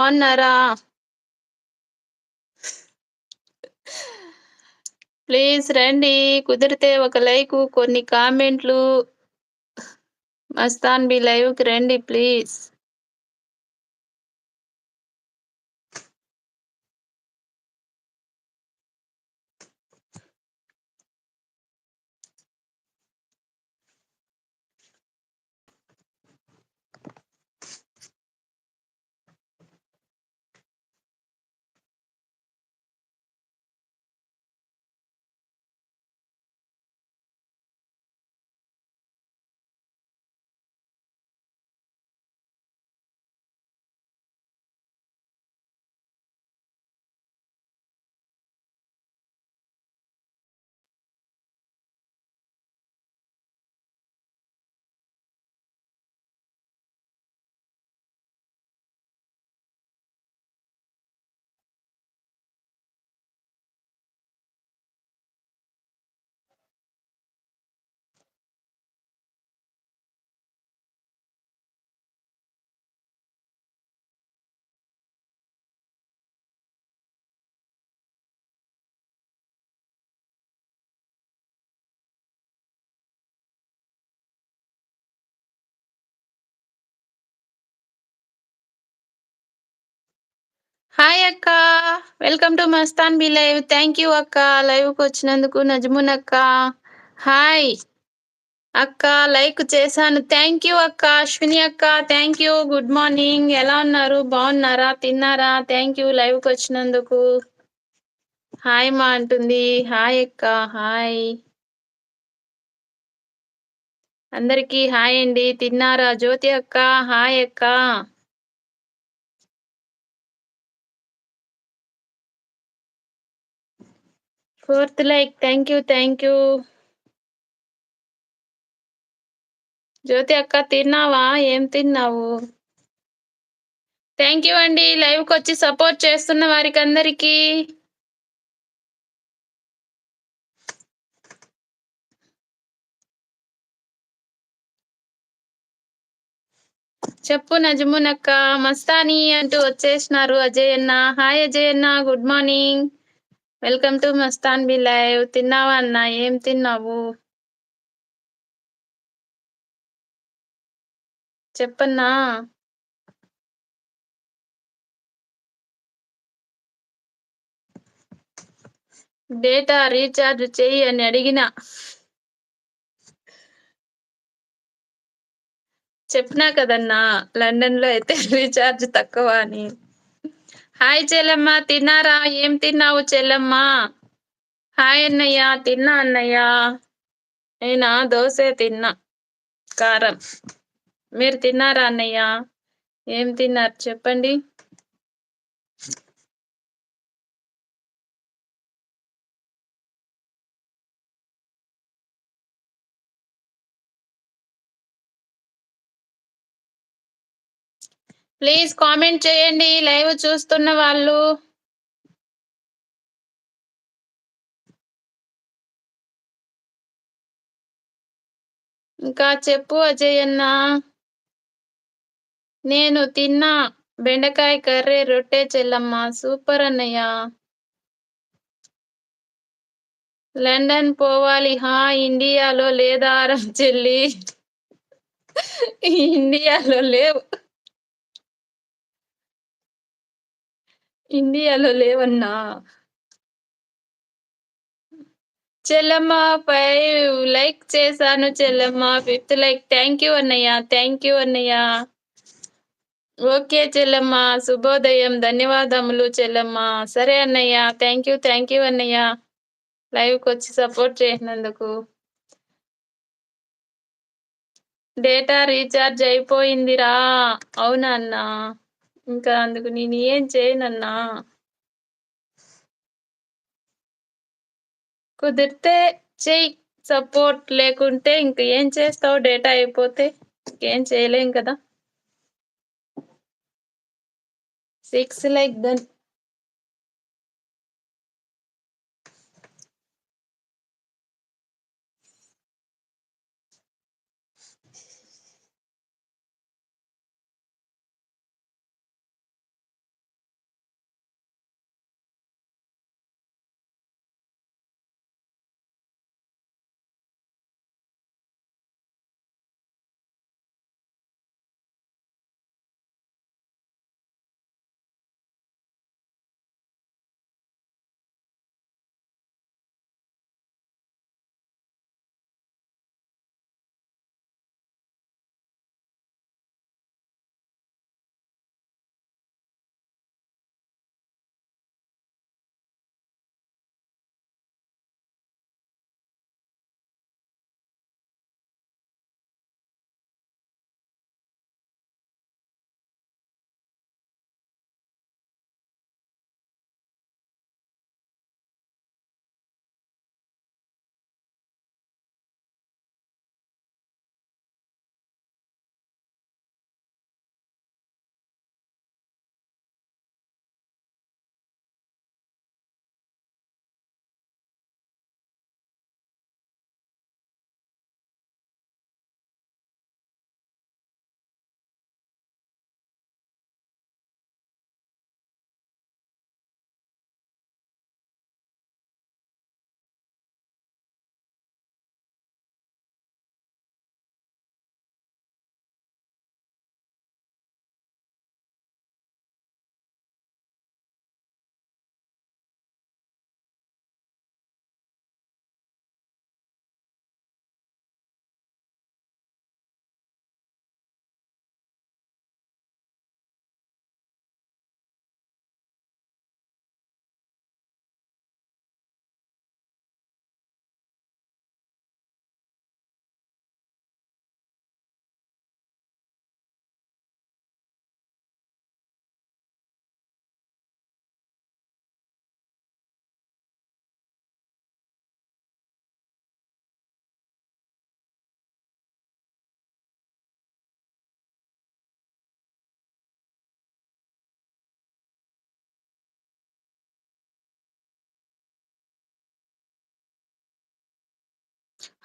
బాగున్నారా? ప్లీజ్ రండి. కుదిరితే ఒక లైక్ కొన్ని కామెంట్లు. మస్తాన్ బి లైవ్కి రండి ప్లీజ్. హాయ్ అక్క. Welcome to Mastan B live thank you అక్క. లైవ్కి వచ్చినందుకు నజ్మున్ అక్క. హాయ్ అక్క లైక్ చేశాను. థ్యాంక్ యూ అక్క. అశ్విని అక్క థ్యాంక్ యూ గుడ్ మార్నింగ్ ఎలా ఉన్నారు? బాగున్నారా? తిన్నారా? థ్యాంక్ యూ లైవ్కి వచ్చినందుకు. హాయ్ మా అంటుంది. హాయ్ అక్క. హాయ్ అందరికీ హాయ్ అండి. తిన్నారా? జ్యోతి అక్క. హాయ్ అక్క. Fourth like thank you thank you Jyothi అక్క తిన్నావా? ఏం తిన్నావు? థ్యాంక్ యూ అండి. లైవ్కి వచ్చి సపోర్ట్ చేస్తున్న వారికి అందరికీ చెప్పు నజమునక్క. మస్తాని అంటూ వచ్చేసినారు అజయ్ అన్న. హాయ్ అజయ్ అన్న. Good morning welcome to Mastan B live. తిన్నావా అన్న? ఏం తిన్నావు? చెప్పన్నా? డేటా రీఛార్జ్ చెయ్యి అని అడిగిన. చెప్పినా కదన్నా? లండన్లో అయితే రీఛార్జ్ తక్కువ అని. హాయ్ చెల్లమ్మ తిన్నారా? ఏం తిన్నావు చెల్లమ్మ? హాయ్ అన్నయ్య తిన్నా అన్నయ్య. నేనా? దోశ తిన్నా. కారం. మీరు తిన్నారా అన్నయ్య? ఏం తిన్నారు? చెప్పండి. ప్లీజ్ కామెంట్ చేయండి లైవ్ చూస్తున్న వాళ్ళు. ఇంకా చెప్పు అజయ్ అన్న నేను తిన్నా బెండకాయ కర్రీ రొట్టె చెల్లమ్మ సూపర్ అన్నయ్య. లండన్ పోవాలి హా ఇండియాలో లేదా చెల్లి? ఇండియాలో లేవు. ఇండియాలో లేవన్నా. చెల్లమ్మా ఫైవ్ లైక్ చేశాను చెల్లమ్మ ఫిఫ్త్ లైక్ థ్యాంక్ యూ అన్నయ్య థ్యాంక్ యూ అన్నయ్య. ఓకే చెల్లమ్మ శుభోదయం ధన్యవాదములు చెల్లమ్మ. సరే అన్నయ్య థ్యాంక్ యూ థ్యాంక్ యూ అన్నయ్య. లైవ్కి వచ్చి సపోర్ట్ చేసినందుకు. డేటా రీఛార్జ్ అయిపోయిందిరా. అవునా అన్నా? ఇంకా అందుకు నేను ఏం చేయనన్నా? కుదిరితే చెయ్యి సపోర్ట్ లేకుంటే ఇంక ఏం చేస్తావు? డేటా అయిపోతే ఏం చేయలేం కదా? Six like Dhan.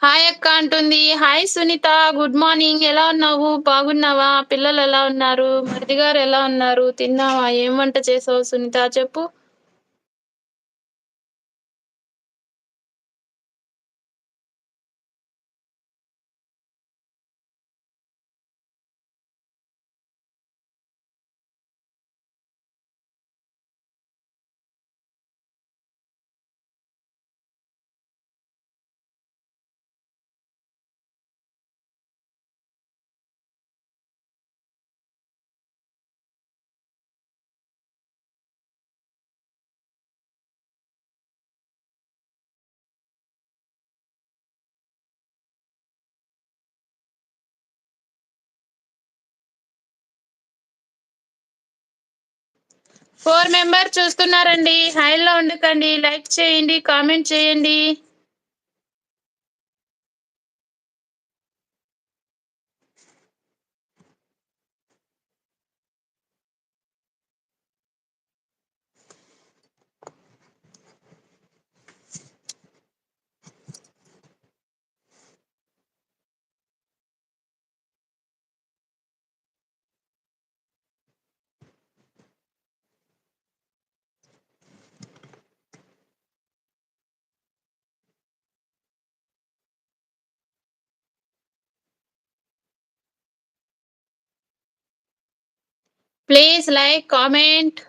హాయ్ అక్క అంటుంది. హాయ్ సునీత గుడ్ మార్నింగ్ ఎలా ఉన్నావు? బాగున్నావా? పిల్లలు ఎలా ఉన్నారు? మరిది గారు ఎలా ఉన్నారు? తిన్నావా? ఏం వంట చేసావు సునీత? చెప్పు. ఫోర్ మెంబర్ చూస్తున్నారండి. హైలో ఉండకండి. లైక్ చేయండి కామెంట్ చేయండి. Please like comment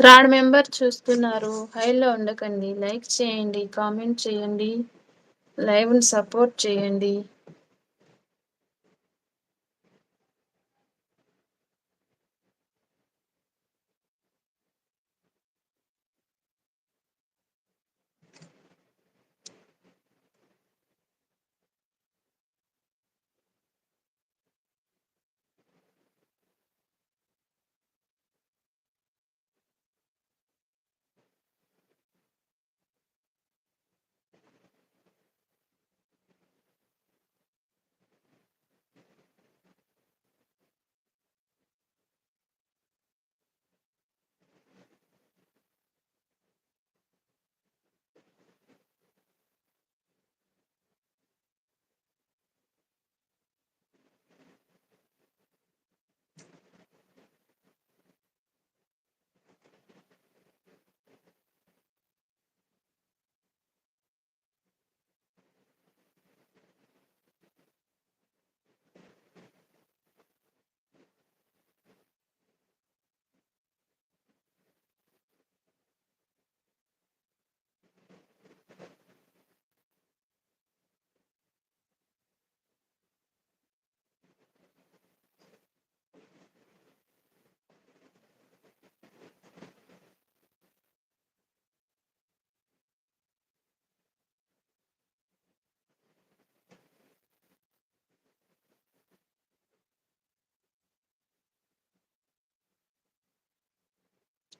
third member చూస్తున్నారు. హైలో ఉండకండి. లైక్ చేయండి కామెంట్ చేయండి లైవ్ని సపోర్ట్ చేయండి.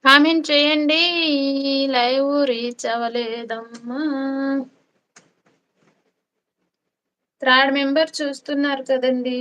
కామెంట్ చేయండి. లైవ్ రీచ్ అవ్వలేదమ్మా. థర్డ్ మెంబర్ చూస్తున్నారు కదండి.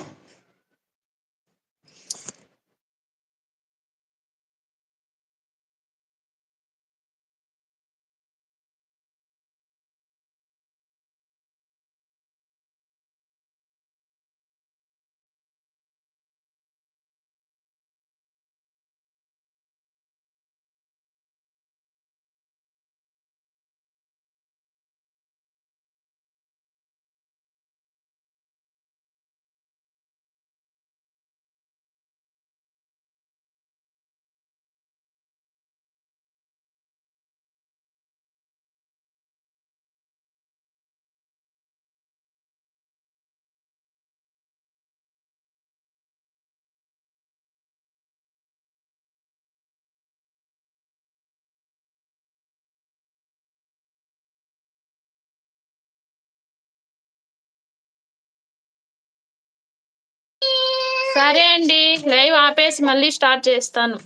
సరే అండి లైవ్ ఆపేసి మళ్ళీ స్టార్ట్ చేస్తాను.